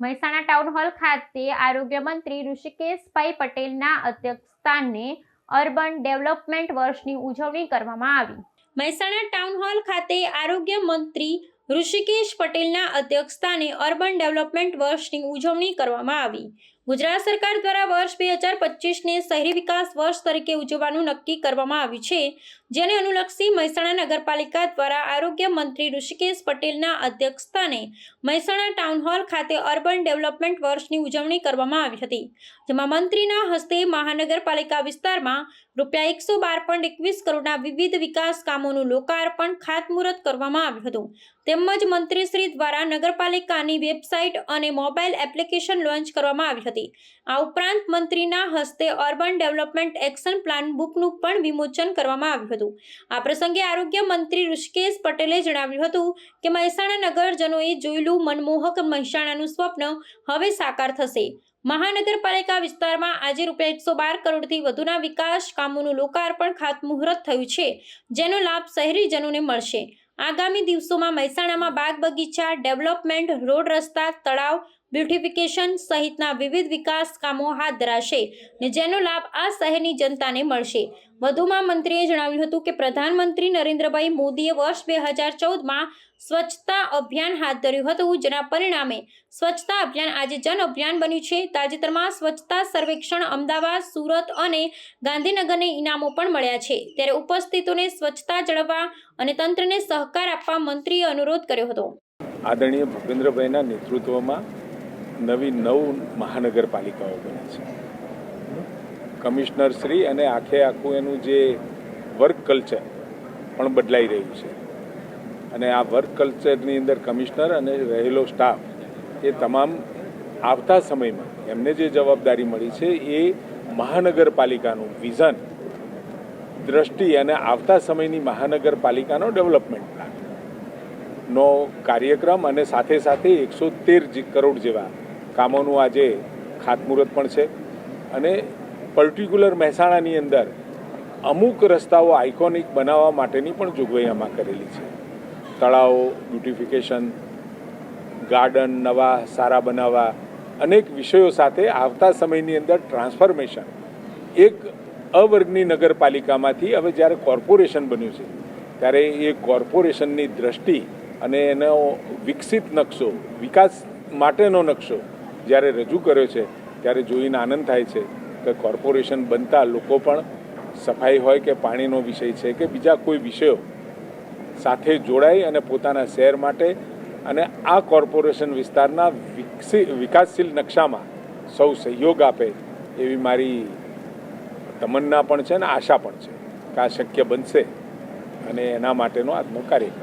Mehsana town hall ખાતે આરોગ્ય મંત્રી ઋષિકેશભાઈ પટેલના અધ્યક્ષસ્થાને અર્બન ડેવલપમેન્ટ વર્ષની ઉજવણી કરવામાં આવી. મહેસાણા ટાઉન હોલ ખાતે આરોગ્ય મંત્રી ઋષિકેશ પટેલના અધ્યક્ષસ્થાને અર્બન ડેવલપમેન્ટ વર્ષની ઉજવણી કરવામાં આવી. ગુજરાત સરકાર દ્વારા વર્ષ બે હજાર પચીસને શહેરી વિકાસ વર્ષ તરીકે ઉજવવાનું નક્કી કરવામાં આવ્યું છે, જેને અનુલક્ષી મહેસાણા નગરપાલિકા દ્વારા આરોગ્ય મંત્રી ઋષિકેશ પટેલના અધ્યક્ષસ્થાને મહેસાણા ટાઉન હોલ ખાતે અર્બન ડેવલપમેન્ટ વર્ષની ઉજવણી કરવામાં આવી હતી, જેમાં મંત્રીના હસ્તે મહાનગરપાલિકા વિસ્તારમાં રૂપિયા એકસો બાર પોઈન્ટ એકવીસ કરોડના વિવિધ વિકાસ કામોનું લોકાર્પણ ખાતમુહૂર્ત કરવામાં આવ્યું હતું, તેમજ મંત્રીશ્રી દ્વારા નગરપાલિકાની વેબસાઇટ અને મોબાઈલ એપ્લિકેશન લોન્ચ કરવામાં આવી હતી. આ ઉપરાંત મંત્રીના હસ્તે અર્બન ડેવલપમેન્ટ એક્શન પ્લાન બુકનું પણ વિમોચન કરવામાં આવ્યું હતું. આ પ્રસંગે આરોગ્ય મંત્રી ઋષિકેશ પટેલે જણાવ્યું હતું કે મહેસાણા નગરજનોએ જોયેલું મનમોહક મહેસાણાનું સ્વપ્ન હવે સાકાર થશે. મહાનગરપાલિકા વિસ્તારમાં આજે રૂપિયા એકસો બાર કરોડથી વધુના વિકાસ કામોનું લોકાર્પણ ખાતમુહૂર્ત થયું છે, જેનો લાભ શહેરીજનોને મળશે. આગામી દિવસોમાં મહેસાણામાં બાગ બગીચા, ડેવલપમેન્ટ, રોડ રસ્તા, તળાવ બ્યુટિફિકેશન સહિતના વિવિધ વિકાસ કામો હાથ ધરાશે ને જેનો લાભ આ શહેરની જનતાને મળશે. વધુમાં મંત્રીએ જણાવ્યું હતું કે પ્રધાનમંત્રી નરેન્દ્રભાઈ મોદીએ વર્ષ બે હજાર ચૌદમાં સ્વચ્છતા અભિયાન હાથ ધર્યું હતું, જેના પરિણામે સ્વચ્છતા અભિયાન આજે જન અભિયાન બન્યું છે. તાજેતરમાં સ્વચ્છતા સર્વેક્ષણ અમદાવાદ, સુરત અને ગાંધીનગરને ઇનામો પણ મળ્યા છે. ત્યારે ઉપસ્થિતોને સ્વચ્છતા જળવવા અને તંત્રને સહકાર આપવા મંત્રીએ અનુરોધ કર્યો હતો. આદરણીય ભૂપેન્દ્રભાઈના નેતૃત્વમાં નવી નવ મહાનગરપાલિકાઓ બની છે. કમિશનર શ્રી અને આખે આખું એનું જે વર્ક કલ્ચર પણ બદલાઈ રહ્યું છે. અને આ વર્ક કલ્ચરની અંદર કમિશનર અને રહેલો સ્ટાફ એ તમામ આવતા સમયમાં એમને જે જવાબદારી મળી છે એ મહાનગરપાલિકાનું વિઝન દ્રષ્ટિ અને આવતા સમયની મહાનગરપાલિકાનો ડેવલપમેન્ટ પ્લાન નો કાર્યક્રમ અને સાથે સાથે એકસો તેર કરોડ જેવા કામોનું આજે ખાતમુહૂર્ત પણ છે. અને પર્ટિક્યુલર મહેસાણાની અંદર અમુક રસ્તાઓ આઇકોનિક બનાવવા માટેની પણ જોગવાઈ આમાં કરેલી છે. તળાવો, બ્યુટિફિકેશન, ગાર્ડન, નવા, સારા બનાવવા, અનેક વિષયો સાથે આવતા સમયની અંદર ટ્રાન્સફોર્મેશન એક અવર્ગની નગરપાલિકામાંથી હવે જ્યારે કોર્પોરેશન બન્યું છે, ત્યારે એ કોર્પોરેશનની દ્રષ્ટિ અને એનો વિકસિત નકશો, વિકાસ માટેનો નકશો જ્યારે રજૂ કર્યો છે, ત્યારે જોઈને આનંદ થાય છે કે કોર્પોરેશન બનતા લોકો પણ સફાઈ હોય કે પાણીનો વિષય છે કે બીજા કોઈ વિષયો સાથે જોડાઈ અને પોતાના શહેર માટે અને આ કોર્પોરેશન વિસ્તારના વિકસી વિકાસશીલ નકશામાં સૌ સહયોગ આપે એવી મારી તમન્ના પણ છે અને આશા પણ છે કે આ શક્ય બનશે અને એના માટેનો આજનો કાર્યક્રમ.